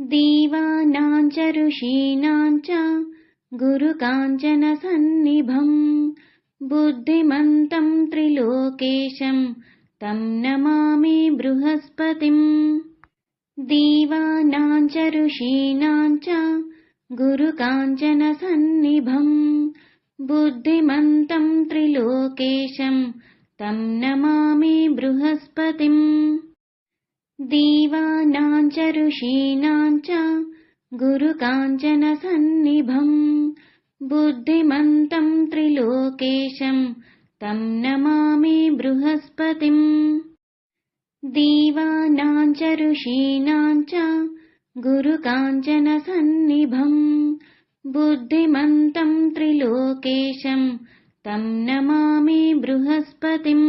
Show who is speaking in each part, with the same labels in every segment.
Speaker 1: दीवानां च ऋषीणां च गुरुकाञ्चनसन्निभम् बुद्धिमन्तं त्रिलोकेशं तं नमामि बृहस्पतिम्। दीवानां च ऋषीणां च गुरुकाञ्चनसन्निभम् बुद्धिमन्तं त्रिलोकेशं तं नमामि बृहस्पतिम् त्रिलोकेशं तं नमामि बृहस्पतिम् दीवानां च ऋषीणां च गुरुकाञ्चनसन्निभम् बुद्धिमन्तं त्रिलोकेशं तं नमामि बृहस्पतिम्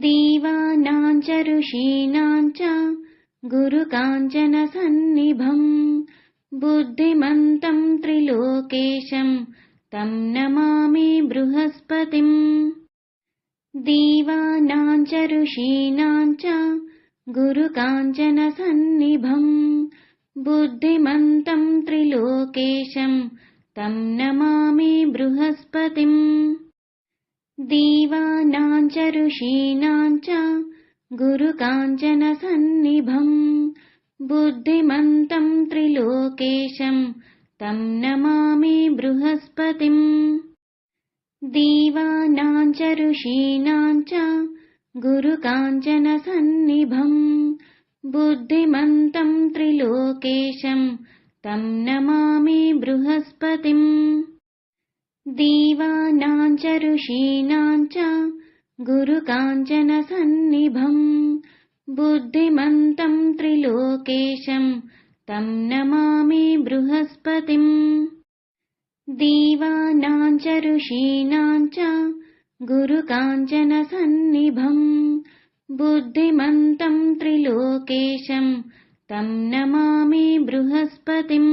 Speaker 1: दीवानां च ऋषीणां च गुरुकाञ्चनसन्निभम् बुद्धिमन्तं त्रिलोकेशं तं नमामि बृहस्पतिम् दीवानां च ऋषीणां च गुरुकाञ्चनसन्निभम् बुद्धिमन्तं त्रिलोकेशं तं नमामि बृहस्पतिम् च गुरुकाञ्चनसन्निभम् बुद्धिमन्तं त्रिलोकेशं नमामि बृहस्पतिम्। दीवानां च ऋषीणां च गुरुकाञ्चनसन्निभम् बुद्धिमन्तं त्रिलोकेशं तं नमामि बृहस्पतिम् च गुरुकाञ्चनसन्निभम् बुद्धिमन्तं त्रिलोकेशं तं नमामि बृहस्पतिम् दीवानां च ऋषीणां च गुरुकाञ्चनसन्निभम् बुद्धिमन्तं त्रिलोकेशं तं नमामि बृहस्पतिम्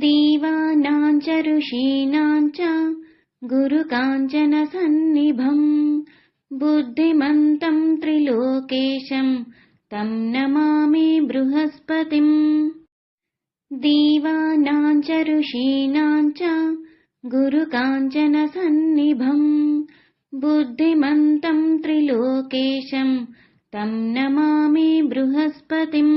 Speaker 1: दीवानां च ऋषीणां च गुरुकाञ्चनसन्निभम् बुद्धिमन्तं त्रिलोकेशं तं नमामि बृहस्पतिम् दीवानां च ऋषीणां च गुरुकाञ्चनसन्निभम् बुद्धिमन्तं त्रिलोकेशं तं नमामि बृहस्पतिम्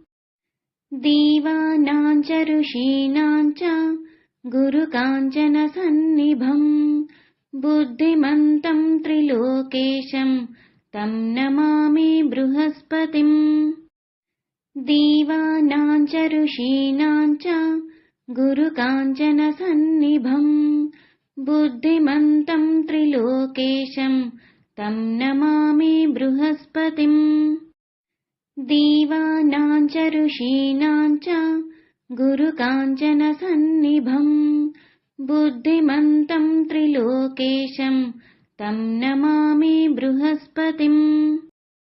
Speaker 1: दीवानां च ऋषीणां च गुरुकाञ्चनसन्निभम् बुद्धिमन्तं त्रिलोकेशं तं नमामि बृहस्पतिम् दीवानां च ऋषीणां च गुरुकाञ्चनसन्निभम् बुद्धिमन्तं त्रिलोकेशं तं नमामि बृहस्पतिम् दीवानां च ऋषीणां च गुरुकाञ्चनसन्निभम् बुद्धिमन्तं त्रिलोकेशं तं नमामि बृहस्पतिम्